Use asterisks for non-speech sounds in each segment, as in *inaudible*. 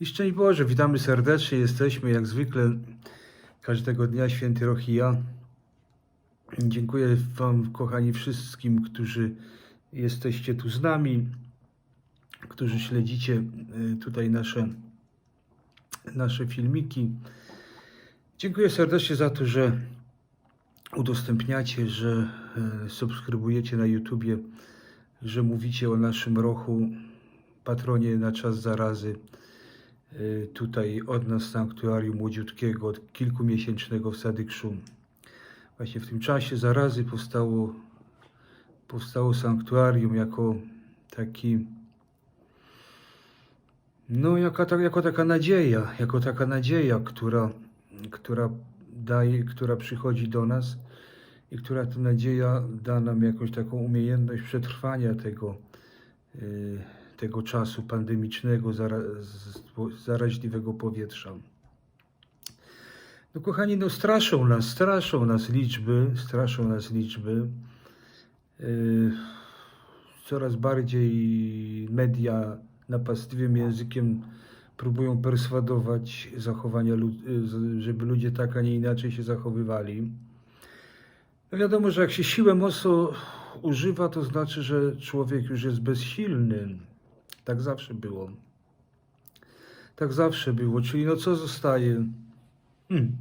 I szczęść Boże, witamy serdecznie. Jesteśmy jak zwykle każdego dnia święty Rochija. Dziękuję Wam, kochani, wszystkim, którzy jesteście tu z nami, którzy śledzicie y, tutaj nasze, nasze filmiki. Dziękuję serdecznie za to, że udostępniacie, że y, subskrybujecie na YouTubie, że mówicie o naszym rochu, patronie na czas zarazy tutaj od nas sanktuarium młodziutkiego, od kilkumiesięcznego w Sadykszu. Właśnie w tym czasie zarazy powstało, powstało sanktuarium jako taki, no jako, ta- jako taka nadzieja, jako taka nadzieja, która, która daje, która przychodzi do nas i która to nadzieja da nam jakąś taką umiejętność przetrwania tego, y, tego czasu pandemicznego, zaraźliwego powietrza. No kochani, no straszą nas, straszą nas liczby, straszą nas liczby. Yy, coraz bardziej media napastliwym językiem próbują perswadować zachowania, yy, żeby ludzie tak, a nie inaczej się zachowywali. No wiadomo, że jak się siłę mocno używa, to znaczy, że człowiek już jest bezsilny. Tak zawsze było. Tak zawsze było. Czyli no co zostaje? Hmm.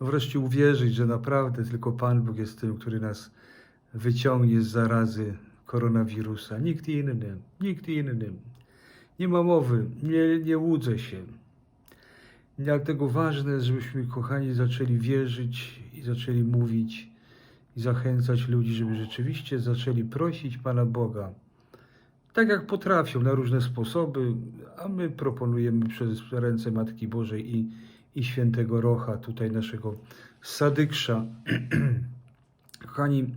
No wreszcie uwierzyć, że naprawdę tylko Pan Bóg jest tym, który nas wyciągnie z zarazy koronawirusa. Nikt inny, nikt inny. Nie ma mowy, nie, nie łudzę się. Dlatego ważne jest, żebyśmy, kochani, zaczęli wierzyć i zaczęli mówić i zachęcać ludzi, żeby rzeczywiście zaczęli prosić Pana Boga. Tak jak potrafią, na różne sposoby, a my proponujemy przez ręce Matki Bożej i, i świętego Rocha, tutaj naszego Sadyksza. *clears throat* Kochani,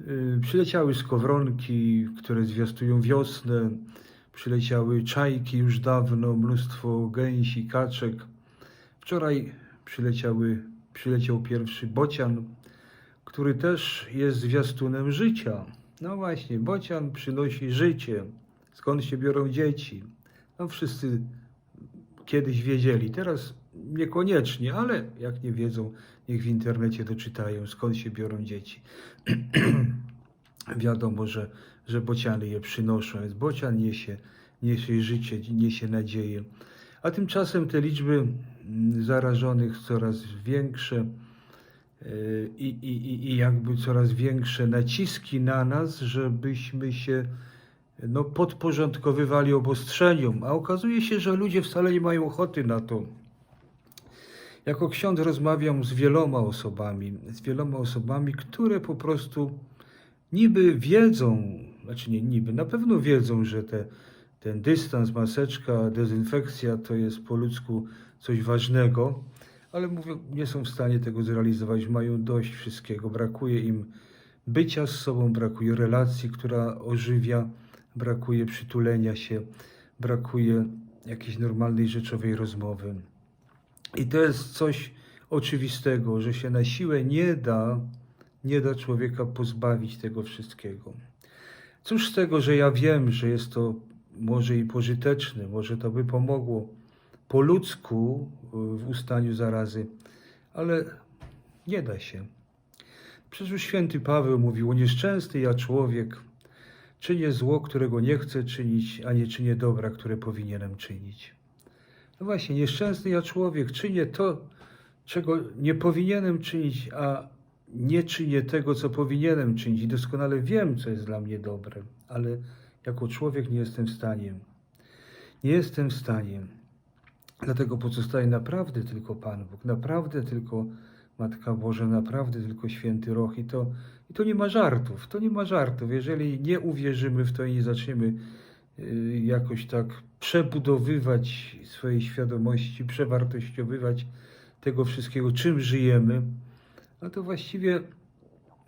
y, przyleciały skowronki, które zwiastują wiosnę, przyleciały czajki już dawno, mnóstwo gęsi, kaczek. Wczoraj przyleciały, przyleciał pierwszy bocian, który też jest zwiastunem życia. No właśnie, bocian przynosi życie. Skąd się biorą dzieci? No wszyscy kiedyś wiedzieli, teraz niekoniecznie, ale jak nie wiedzą, niech w internecie doczytają, skąd się biorą dzieci. *clears throat* Wiadomo, że, że bociany je przynoszą, więc bocian niesie, niesie życie, niesie nadzieję. A tymczasem te liczby mm, zarażonych coraz większe i, i, i- i jakby coraz większe naciski na nas, żebyśmy się no, podporządkowywali obostrzeniom, a okazuje się, że ludzie wcale nie mają ochoty na to. Jako ksiądz rozmawiam z wieloma osobami, z wieloma osobami, które po prostu niby wiedzą, znaczy nie niby, na pewno wiedzą, że te, ten dystans, maseczka, dezynfekcja to jest po ludzku coś ważnego, ale mówią, nie są w stanie tego zrealizować, mają dość wszystkiego, brakuje im bycia z sobą, brakuje relacji, która ożywia, brakuje przytulenia się, brakuje jakiejś normalnej, rzeczowej rozmowy. I to jest coś oczywistego, że się na siłę nie da, nie da człowieka pozbawić tego wszystkiego. Cóż z tego, że ja wiem, że jest to może i pożyteczne, może to by pomogło po ludzku y, w ustaniu zarazy, ale nie da się. Przecież święty Paweł mówił, nieszczęsny ja człowiek, czynię zło, którego nie chcę czynić, a nie czynię dobra, które powinienem czynić. No właśnie, nieszczęsny ja człowiek, czynię to, czego nie powinienem czynić, a nie czynię tego, co powinienem czynić. I doskonale wiem, co jest dla mnie dobre, ale jako człowiek nie jestem w stanie. Nie jestem w stanie. Dlatego pozostaje naprawdę tylko Pan Bóg, naprawdę tylko Matka Boża, naprawdę tylko Święty Roch. I to, I to nie ma żartów, to nie ma żartów. Jeżeli nie uwierzymy w to i nie zaczniemy y, jakoś tak przebudowywać swojej świadomości, przewartościowywać tego wszystkiego, czym żyjemy, no to właściwie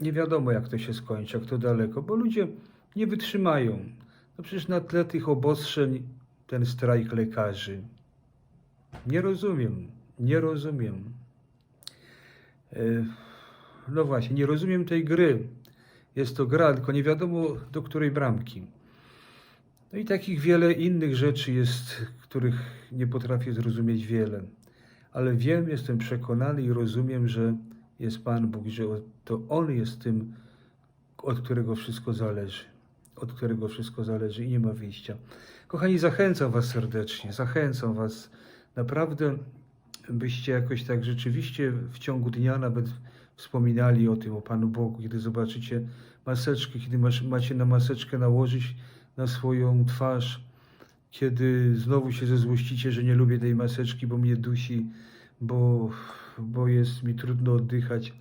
nie wiadomo, jak to się skończy, jak to daleko, bo ludzie nie wytrzymają. No przecież na tle tych obostrzeń ten strajk lekarzy. Nie rozumiem, nie rozumiem. E, No właśnie, nie rozumiem tej gry. Jest to gra, tylko nie wiadomo do której bramki. No i takich wiele innych rzeczy jest, których nie potrafię zrozumieć wiele. Ale wiem, jestem przekonany i rozumiem, że jest Pan Bóg, że to On jest tym, od którego wszystko zależy. Od którego wszystko zależy i nie ma wyjścia. Kochani, zachęcam Was serdecznie, zachęcam Was naprawdę, byście jakoś tak rzeczywiście w ciągu dnia nawet wspominali o tym, o Panu Bogu, kiedy zobaczycie maseczkę, kiedy macie na maseczkę nałożyć na swoją twarz, kiedy znowu się zezłościcie, że nie lubię tej maseczki, bo mnie dusi, bo, bo jest mi trudno oddychać,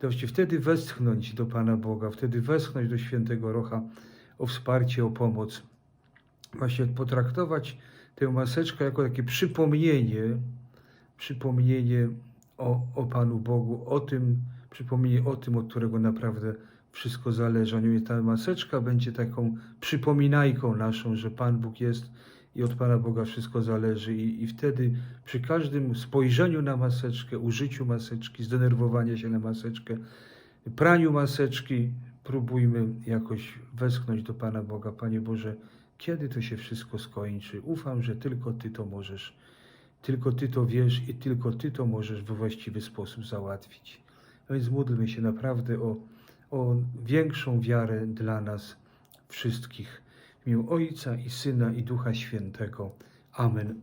właśnie wtedy westchnąć do Pana Boga, wtedy westchnąć do Świętego Rocha o wsparcie, o pomoc. Właśnie potraktować tę maseczkę jako takie przypomnienie, przypomnienie o, o Panu Bogu, o tym, przypomnienie o tym, od którego naprawdę wszystko zależy. A nie ta maseczka będzie taką przypominajką naszą, że Pan Bóg jest i od Pana Boga wszystko zależy. I, I wtedy przy każdym spojrzeniu na maseczkę, użyciu maseczki, zdenerwowania się na maseczkę, praniu maseczki, próbujmy jakoś westchnąć do Pana Boga. Panie Boże, kiedy to się wszystko skończy? Ufam, że tylko Ty to możesz. Tylko Ty to wiesz i tylko Ty to możesz we właściwy sposób załatwić. No więc módlmy się naprawdę o, o większą wiarę dla nas wszystkich. W imię Ojca i Syna i Ducha Świętego. Amen.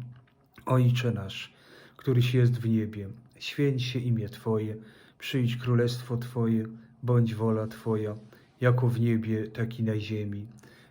*clears throat* Ojcze nasz, któryś jest w niebie, święć się imię Twoje, przyjdź królestwo Twoje, bądź wola Twoja, jako w niebie, tak i na ziemi.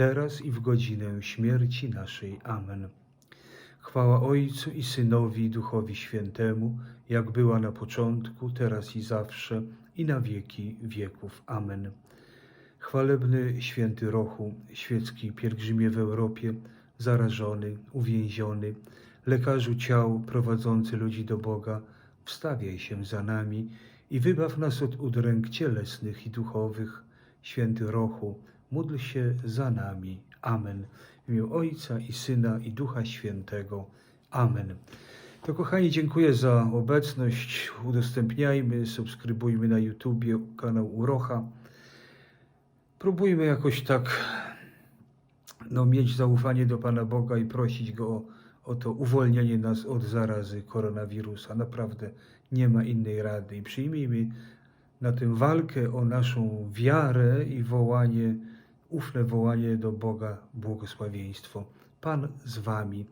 teraz i w godzinę śmierci naszej. Amen. Chwała Ojcu i Synowi Duchowi Świętemu, jak była na początku, teraz i zawsze, i na wieki wieków. Amen. Chwalebny święty Rochu, świecki pielgrzymie w Europie, zarażony, uwięziony, lekarzu ciał prowadzący ludzi do Boga, wstawiaj się za nami i wybaw nas od udręk cielesnych i duchowych. Święty Rochu, módl się za nami. Amen. W imię Ojca i Syna i Ducha Świętego. Amen. To kochani, dziękuję za obecność. Udostępniajmy, subskrybujmy na YouTubie kanał Urocha. Próbujmy jakoś tak no, mieć zaufanie do Pana Boga i prosić Go o, o to uwolnienie nas od zarazy koronawirusa. Naprawdę nie ma innej rady. I przyjmijmy na tę walkę o naszą wiarę i wołanie, ufne wołanie do Boga, błogosławieństwo. Pan z Wami.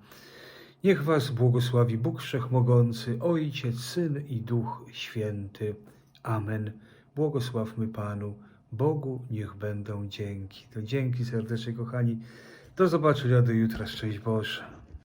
Niech Was błogosławi Bóg Wszechmogący, Ojciec, Syn i Duch Święty. Amen. Błogosławmy Panu. Bogu niech będą dzięki. To dzięki serdecznie, kochani. Do zobaczenia do jutra. Szczęść Boże.